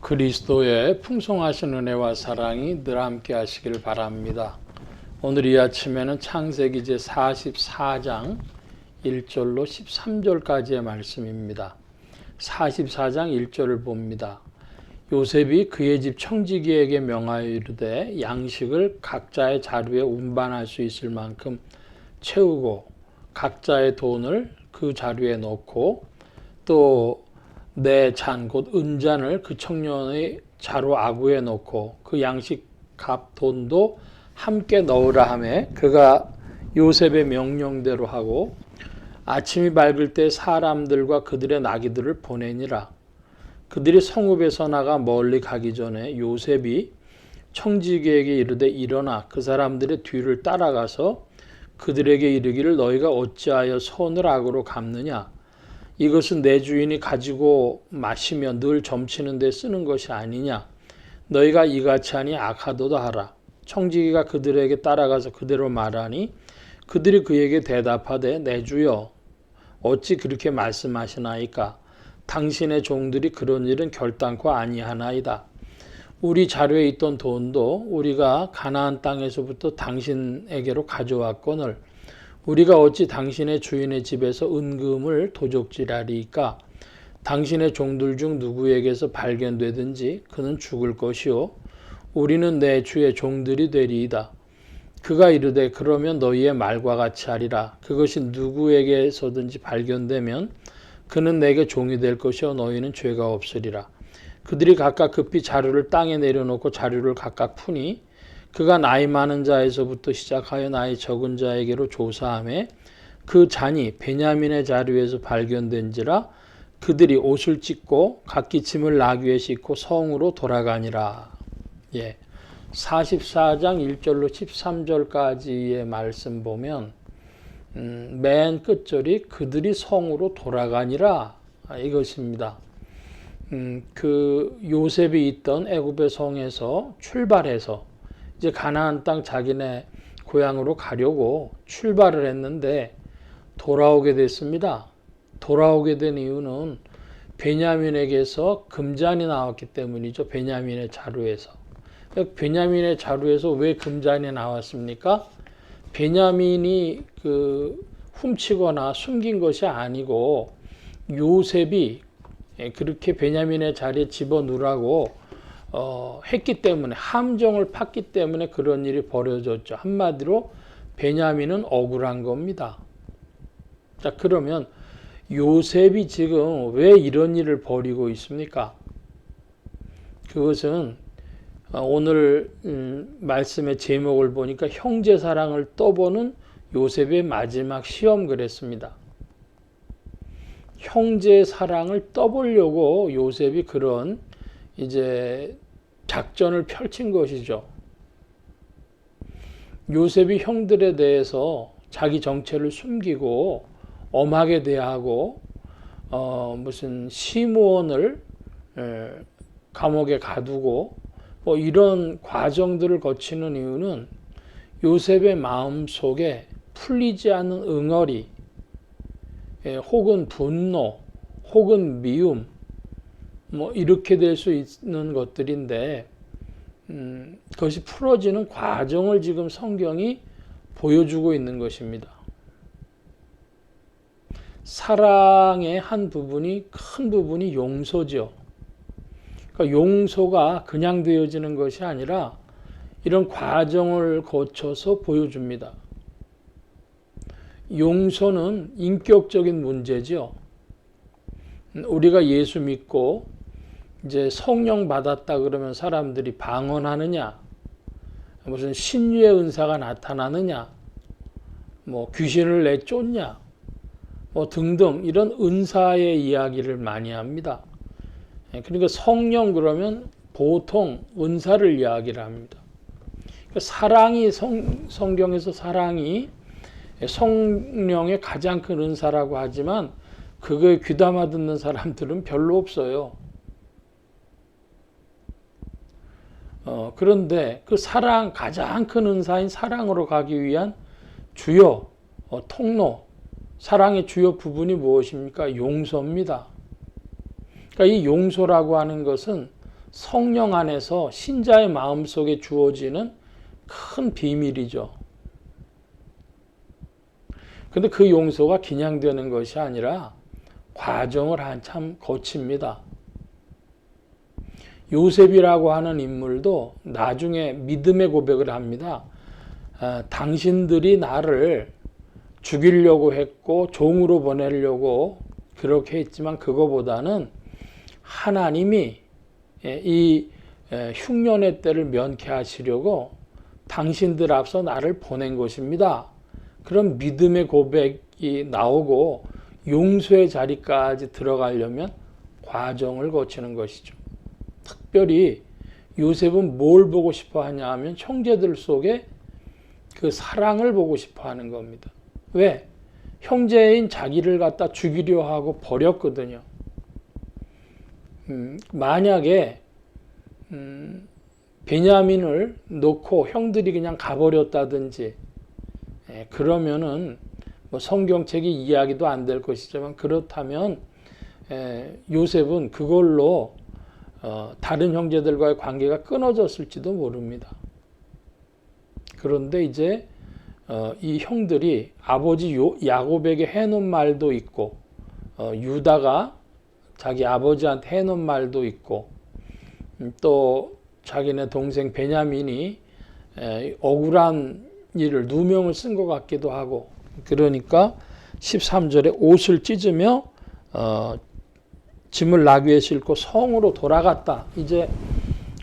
그리스도의 풍성하신 은혜와 사랑이 늘 함께 하시길 바랍니다. 오늘 이 아침에는 창세기 제 44장 1절로 13절까지의 말씀입니다. 44장 1절을 봅니다. 요셉이 그의 집 청지기에게 명하여 이르되 양식을 각자의 자루에 운반할 수 있을 만큼 채우고 각자의 돈을 그 자루에 넣고 또 내 잔 곧 은잔을 그 청년의 자루 아구에 넣고 그 양식 값 돈도 함께 넣으라 하매 그가 요셉의 명령대로 하고 아침이 밝을 때 사람들과 그들의 나귀들을 보내니라. 그들이 성읍에서 나가 멀리 가기 전에 요셉이 청지기에게 이르되 일어나 그 사람들의 뒤를 따라가서 그들에게 이르기를 너희가 어찌하여 손을 악으로 갚느냐 이것은 내 주인이 가지고 마시며 늘 점치는 데 쓰는 것이 아니냐? 너희가 이같이 하니 악하도다 하라. 청지기가 그들에게 따라가서 그대로 말하니 그들이 그에게 대답하되 내 주여 어찌 그렇게 말씀하시나이까? 당신의 종들이 그런 일은 결단코 아니하나이다. 우리 자료에 있던 돈도 우리가 가나안 땅에서부터 당신에게로 가져왔거늘 우리가 어찌 당신의 주인의 집에서 은금을 도적질하리이까? 당신의 종들 중 누구에게서 발견되든지 그는 죽을 것이요. 우리는 내 주의 종들이 되리이다. 그가 이르되 그러면 너희의 말과 같이 하리라. 그것이 누구에게서든지 발견되면 그는 내게 종이 될 것이요. 너희는 죄가 없으리라. 그들이 각각 급히 자루를 땅에 내려놓고 자루를 각각 푸니 그가 나이 많은 자에서부터 시작하여 나이 적은 자에게로 조사함에 그 잔이 베냐민의 자루에서 발견된지라 그들이 옷을 찢고 각기 짐을 나귀에 싣고 성으로 돌아가니라. 예. 44장 1절로 13절까지의 말씀 보면 음, 맨 끝절이 그들이 성으로 돌아가니라 이것입니다. 음, 그 요셉이 있던 애굽의 성에서 출발해서 이제 가나안 땅 자기네 고향으로 가려고 출발을 했는데 돌아오게 됐습니다. 돌아오게 된 이유는 베냐민에게서 금잔이 나왔기 때문이죠. 베냐민의 자루에서. 베냐민의 자루에서 왜 금잔이 나왔습니까? 베냐민이 그 훔치거나 숨긴 것이 아니고 요셉이 그렇게 베냐민의 자리에 집어넣으라고 어, 했기 때문에 함정을 팠기 때문에 그런 일이 벌어졌죠. 한마디로 베냐민은 억울한 겁니다. 자 그러면 요셉이 지금 왜 이런 일을 벌이고 있습니까? 그것은 어, 오늘 음, 말씀의 제목을 보니까 형제 사랑을 떠보는 요셉의 마지막 시험 그랬습니다. 형제 사랑을 떠보려고 요셉이 그런 이제 작전을 펼친 것이죠. 요셉이 형들에 대해서 자기 정체를 숨기고 엄하게 대하고 어, 무슨 시무원을 에, 감옥에 가두고 뭐 이런 과정들을 거치는 이유는 요셉의 마음 속에 풀리지 않는 응어리, 에, 혹은 분노, 혹은 미움, 뭐 이렇게 될 수 있는 것들인데 음, 그것이 풀어지는 과정을 지금 성경이 보여주고 있는 것입니다. 사랑의 한 부분이 큰 부분이 용서죠. 그러니까 용서가 그냥 되어지는 것이 아니라 이런 과정을 거쳐서 보여줍니다. 용서는 인격적인 문제죠. 우리가 예수 믿고 이제 성령 받았다 그러면 사람들이 방언하느냐, 무슨 신유의 은사가 나타나느냐, 뭐 귀신을 내쫓냐, 뭐 등등 이런 은사의 이야기를 많이 합니다. 예, 그러니까 성령 그러면 보통 은사를 이야기를 합니다. 그러니까 사랑이 성, 성경에서 사랑이 성령의 가장 큰 은사라고 하지만 그거에 귀담아 듣는 사람들은 별로 없어요. 어, 그런데 그 사랑, 가장 큰 은사인 사랑으로 가기 위한 주요 어, 통로, 사랑의 주요 부분이 무엇입니까? 용서입니다. 그러니까 이 용서라고 하는 것은 성령 안에서 신자의 마음 속에 주어지는 큰 비밀이죠. 근데 그 용서가 그냥 되는 것이 아니라 과정을 한참 거칩니다. 요셉이라고 하는 인물도 나중에 믿음의 고백을 합니다. 아, 당신들이 나를 죽이려고 했고 종으로 보내려고 그렇게 했지만 그거보다는 하나님이 예, 이 예, 흉년의 때를 면케하시려고 당신들 앞서 나를 보낸 것입니다. 그런 믿음의 고백이 나오고 용서의 자리까지 들어가려면 과정을 거치는 것이죠. 특별히 요셉은 뭘 보고 싶어 하냐 하면 형제들 속에 그 사랑을 보고 싶어 하는 겁니다. 왜? 형제인 자기를 갖다 죽이려 하고 버렸거든요. 음, 만약에 음, 베냐민을 놓고 형들이 그냥 가버렸다든지 예, 그러면은 뭐 성경책이 이야기도 안 될 것이지만 그렇다면 예, 요셉은 그걸로 어, 다른 형제들과의 관계가 끊어졌을지도 모릅니다. 그런데 이제 어, 이 형들이 아버지 요, 야곱에게 해놓은 말도 있고 어, 유다가 자기 아버지한테 해놓은 말도 있고 음, 또 자기네 동생 베냐민이 에, 억울한 일을 누명을 쓴 것 같기도 하고 그러니까 13절에 옷을 찢으며 어, 짐을 나귀에 싣고 성으로 돌아갔다. 이제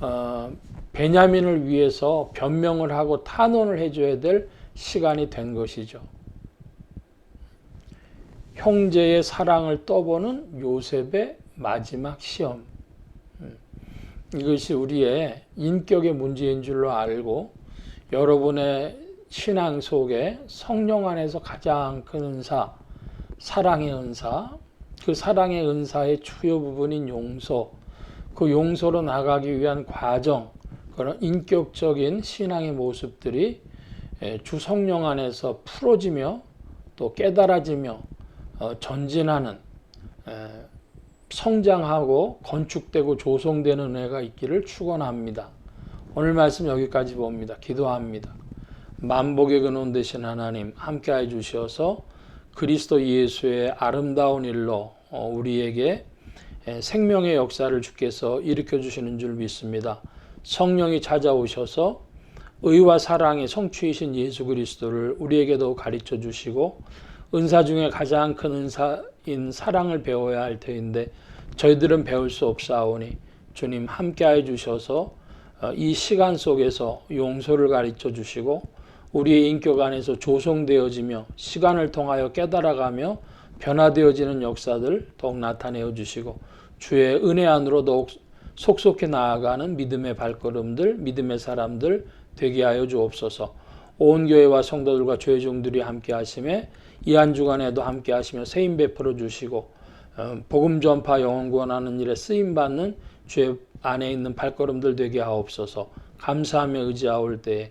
어, 베냐민을 위해서 변명을 하고 탄원을 해줘야 될 시간이 된 것이죠. 형제의 사랑을 떠보는 요셉의 마지막 시험. 음, 이것이 우리의 인격의 문제인 줄로 알고 여러분의 신앙 속에 성령 안에서 가장 큰 은사, 사랑의 은사, 그 사랑의 은사의 주요 부분인 용서, 그 용서로 나가기 위한 과정, 그런 인격적인 신앙의 모습들이 주 성령 안에서 풀어지며 또 깨달아지며 어, 전진하는 성장하고 건축되고 조성되는 은혜가 있기를 축원합니다. 오늘 말씀 여기까지 봅니다. 기도합니다. 만복의 근원 되신 하나님 함께해 주셔서 그리스도 예수의 아름다운 일로 어, 우리에게 생명의 역사를 주께서 일으켜 주시는 줄 믿습니다. 성령이 찾아오셔서 의와 사랑의 성취이신 예수 그리스도를 우리에게도 가르쳐 주시고 은사 중에 가장 큰 은사인 사랑을 배워야 할 터인데 저희들은 배울 수 없사오니 주님 함께해 주셔서 어, 이 시간 속에서 용서를 가르쳐 주시고 우리의 인격 안에서 조성되어지며 시간을 통하여 깨달아가며 변화되어지는 역사들 더욱 나타내어 주시고 주의 은혜 안으로 더욱 속속해 나아가는 믿음의 발걸음들, 믿음의 사람들 되게 하여 주옵소서. 온 교회와 성도들과 죄 종들이 함께 하심에 이 한 주간에도 함께 하시며 세임 베풀어 주시고 어, 복음 전파 영혼 구원하는 일에 쓰임 받는 죄 안에 있는 발걸음들 되게 하옵소서. 감사하며 의지하올 때에